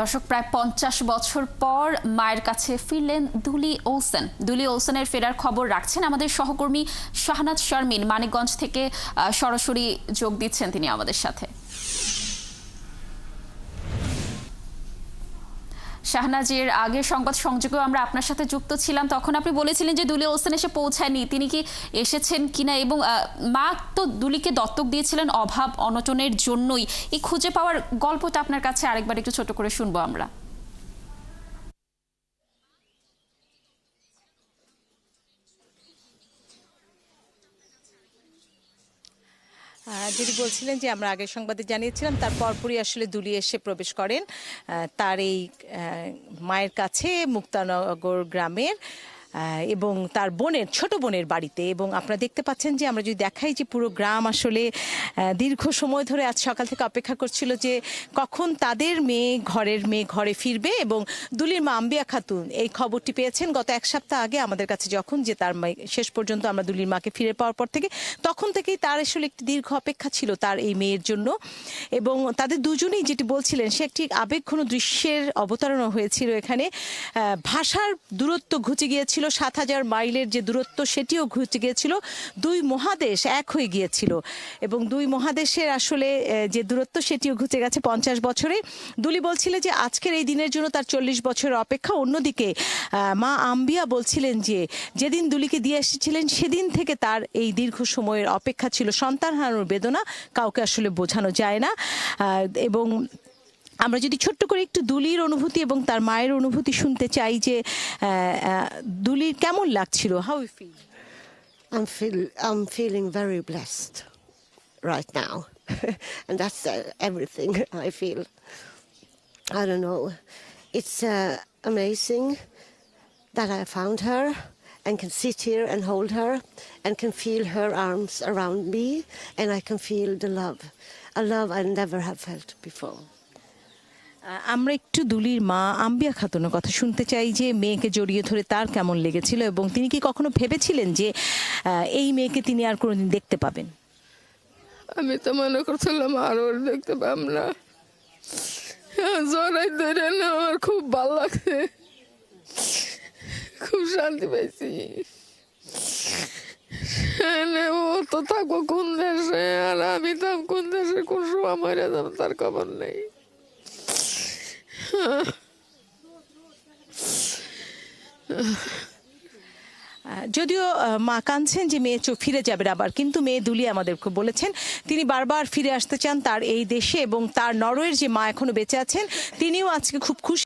দর্শক, প্রায় পঞ্চাশ বছর পর মায়ের কাছে ফিরলেন দুলি ওলসেন। দুলি ওলসেনের ফেরার খবর রাখছেন আমাদের সহকর্মী শাহনাজ শারমিন। মানিকগঞ্জ থেকে সরাসরি যোগ দিচ্ছেন তিনি আমাদের সাথে। শাহনাজের আগের সংবাদ সংযোগেও আমরা আপনার সাথে যুক্ত ছিলাম। তখন আপনি বলেছিলেন যে দুলি ওসেন এসে পৌঁছায়নি। তিনি কি এসেছেন কিনা এবং মা তো দুলিকে দত্তক দিয়েছিলেন অভাব অনটনের জন্যই। এই খুঁজে পাওয়ার গল্পটা আপনার কাছে আরেকবার একটু ছোট করে শুনব আমরা। যিনি বলছিলেন যে আমরা আগের সংবাদে জানিয়েছিলাম, তার পরপরই আসলে দুলি এসে প্রবেশ করেন। তার এই মায়ের কাছে মুক্তানগর গ্রামের এবং তার বোনের, ছোট বোনের বাড়িতে। এবং আপনারা দেখতে পাচ্ছেন যে আমরা যদি দেখাই যে পুরো গ্রাম আসলে দীর্ঘ সময় ধরে আজ সকাল থেকে অপেক্ষা করছিল যে কখন তাদের মেয়ে ঘরের মেয়ে ঘরে ফিরবে এবং দুলির মা আম্বিয়া খাতুন। এই খবরটি পেয়েছেন গত এক সপ্তাহ আগে আমাদের কাছে যখন যে তার শেষ পর্যন্ত আমরা দুলির মাকে ফিরে পাওয়ার পর থেকে, তখন থেকেই তার আসলে একটি দীর্ঘ অপেক্ষা ছিল তার এই মেয়ের জন্য। এবং তাদের দুজনেই যেটি বলছিলেন, সে একটি আবেগঘন দৃশ্যের অবতারণা হয়েছিল এখানে। ভাষার দূরত্ব ঘুচে গিয়েছিল। সাত হাজার মাইলের যে দূরত্ব, সেটিও ঘুচে গিয়েছিল। দুই মহাদেশ এক হয়ে গিয়েছিল এবং দুই মহাদেশের আসলে যে দূরত্ব, সেটিও ঘুচে গেছে পঞ্চাশ বছরে। দুলি বলছিলেন যে আজকের এই দিনের জন্য তার চল্লিশ বছরের অপেক্ষা। অন্যদিকে মা আম্বিয়া বলছিলেন যে যেদিন দুলিকে দিয়ে এসেছিলেন, সেদিন থেকে তার এই দীর্ঘ সময়ের অপেক্ষা ছিল। সন্তান হারানোর বেদনা কাউকে আসলে বোঝানো যায় না। এবং আমরা যদি ছোট্ট করে একটু দুলির অনুভূতি এবং তার মায়ের অনুভূতি শুনতে চাই যে আহ, আহ, দুলির কেমন লাগছিল how you feel I'm feel I'm feeling very blessed right now, and that's uh, everything I feel. I don't know. It's uh, amazing that I found her and can sit here and hold her and can feel her arms around me and I can feel the love, a love I never have felt before. আমরা একটু দুলির মা আম্বিয়া খাতুনের কথা শুনতে চাই যে মেয়েকে জড়িয়ে ধরে তার কেমন লেগেছিল এবং তিনি কি কখনো ভেবেছিলেন যে এই মেয়েকে তিনি আর কোনোদিন দেখতে পাবেন? আমি তো মনে করছিলাম আর ওর দেখতে পাম না। জড়াই ধরে না আমার খুব ভালো লাগছে। খুব শান্তি পাইছি। ও তো থাকব কোন দেশে? আর আমি থাম কোন দেশে? কোন সময় মরে যাব, তার খবর নেই। যদিও মা কাঁদছেন যে মেয়ে চোখ ফিরে যাবেন আবার, কিন্তু মেয়ে দুলি আমাদেরকে বলেছেন। তিনি বারবার ফিরে আসতে চান তার এই দেশে এবং তার নরওয়ের যে মা এখনও বেঁচে আছেন, তিনিও আজকে খুব খুশি।